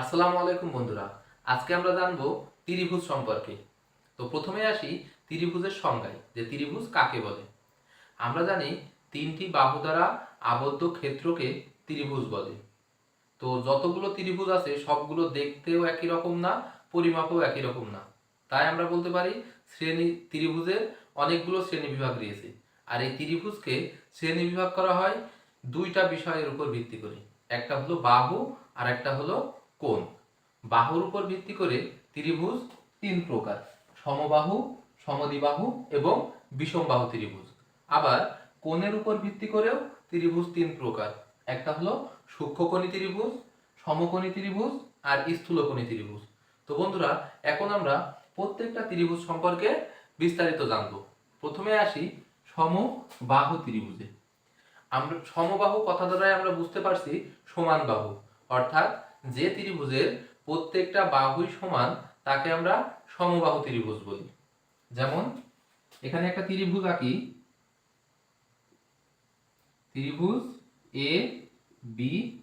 আসসালামু আলাইকুম বন্ধুরা। আজকে আমরা জানব ত্রিভুজ সম্পর্কে। তো প্রথমে আসি ত্রিভুজের সংজ্ঞায়, যে ত্রিভুজ কাকে বলে? আমরা জানি তিনটি বাহু দ্বারা আবদ্ধ ক্ষেত্রকে ত্রিভুজ বলে। তো যতগুলো ত্রিভুজ আছে, সবগুলো দেখতেও একই রকম না, পরিমাপও একই রকম না। তাই আমরা বলতে পারি শ্রেণি ত্রিভুজের অনেকগুলো শ্রেণি বিভাগ রয়েছে। আর এই ত্রিভুজকে শ্রেণি বিভাগ করা হয় দুইটা বিষয়ের উপর ভিত্তি করে। একটা হলো বাহু আর একটা হলো কোণ। বাহুর উপর ভিত্তি করে ত্রিভুজ তিন প্রকার, সমবাহু, সমদ্বিবাহু এবং বিষমবাহু ত্রিভুজ। আবার কোণের উপর ভিত্তি করেও ত্রিভুজ তিন প্রকার, একটা হলো সূক্ষ্মকোণী ত্রিভুজ, সমকোণী ত্রিভুজ আর স্থূলকোণী ত্রিভুজ। তো বন্ধুরা, এখন আমরা প্রত্যেকটা ত্রিভুজ সম্পর্কে বিস্তারিত জানব। প্রথমে আসি সমবাহু ত্রিভুজে। আমরা, সমবাহু কথা দ্বারাই আমরা বুঝতে পারছি সমান বাহু অর্থাৎ যে ত্রিভুজের প্রত্যেকটা বাহুই সমান, তাকে আমরা সমবাহু ত্রিভুজ বলি। যেমন, এখানে একটা ত্রিভুজ আঁকি। ত্রিভুজ এ বি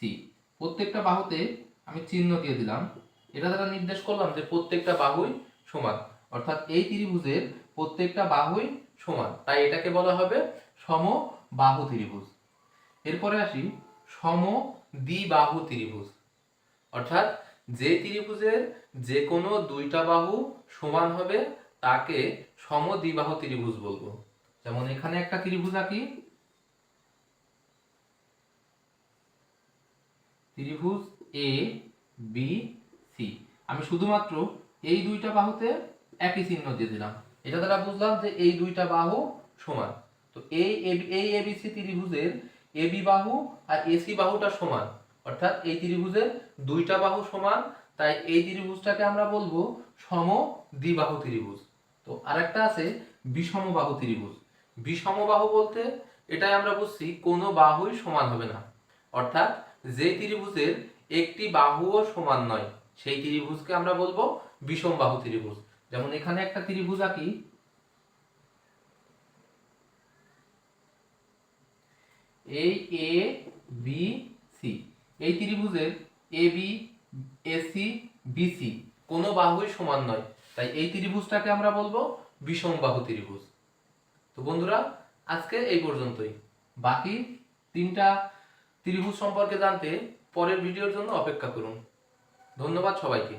সি প্রত্যেকটা বাহুতে আমি চিহ্ন দিয়ে দিলাম। এটা দ্বারা নির্দেশ করলাম যে প্রত্যেকটা বাহুই সমান। অর্থাৎ এই ত্রিভুজের প্রত্যেকটা বাহুই সমান। তাই এটাকে বলা হবে সমবাহু ত্রিভুজ। এরপরে আসি সম দ্বিবাহু ত্রিভুজ। অর্থাৎ যে ত্রিভুজের যে কোনো দুইটা বাহু সমান হবে, তাকে সমদ্বিবাহু ত্রিভুজ বলব। যেমন এখানে একটা ত্রিভুজ আঁকি। ত্রিভুজ এ বি সি আমি শুধুমাত্র এই দুইটা বাহুতে একই চিহ্ন দিয়ে দিলাম। এটা দ্বারা বুঝলাম যে এই দুইটা বাহু সমান। তো এই এই এবিসি ত্রিভুজের এবি বাহু আর এসি বাহুটা সমান। অর্থাৎ এই ত্রিভুজের দুইটা বাহু সমান, তাই এই ত্রিভুজটাকে আমরা বলব সম দ্বিবাহু ত্রিভুজ। তো আরেকটা আছে বিষমবাহু ত্রিভুজ। বিষমবাহু বলতে এটাই আমরা বুঝছি, কোনো বাহুই সমান হবে না। অর্থাৎ যে ত্রিভুজের একটি বাহুও সমান নয়, সেই ত্রিভুজকে আমরা বলব বিষমবাহু ত্রিভুজ। যেমন এখানে একটা ত্রিভুজ আঁকি এই এ বি সি এই ত্রিভুজের এ বি এসি বিসি কোনো বাহুই সমান নয়। তাই এই ত্রিভুজটাকে আমরা বলব বিষম বাহু ত্রিভুজ। তো বন্ধুরা, আজকে এই পর্যন্তই। বাকি তিনটা ত্রিভুজ সম্পর্কে জানতে পরের ভিডিওর জন্য অপেক্ষা করুন। ধন্যবাদ সবাইকে।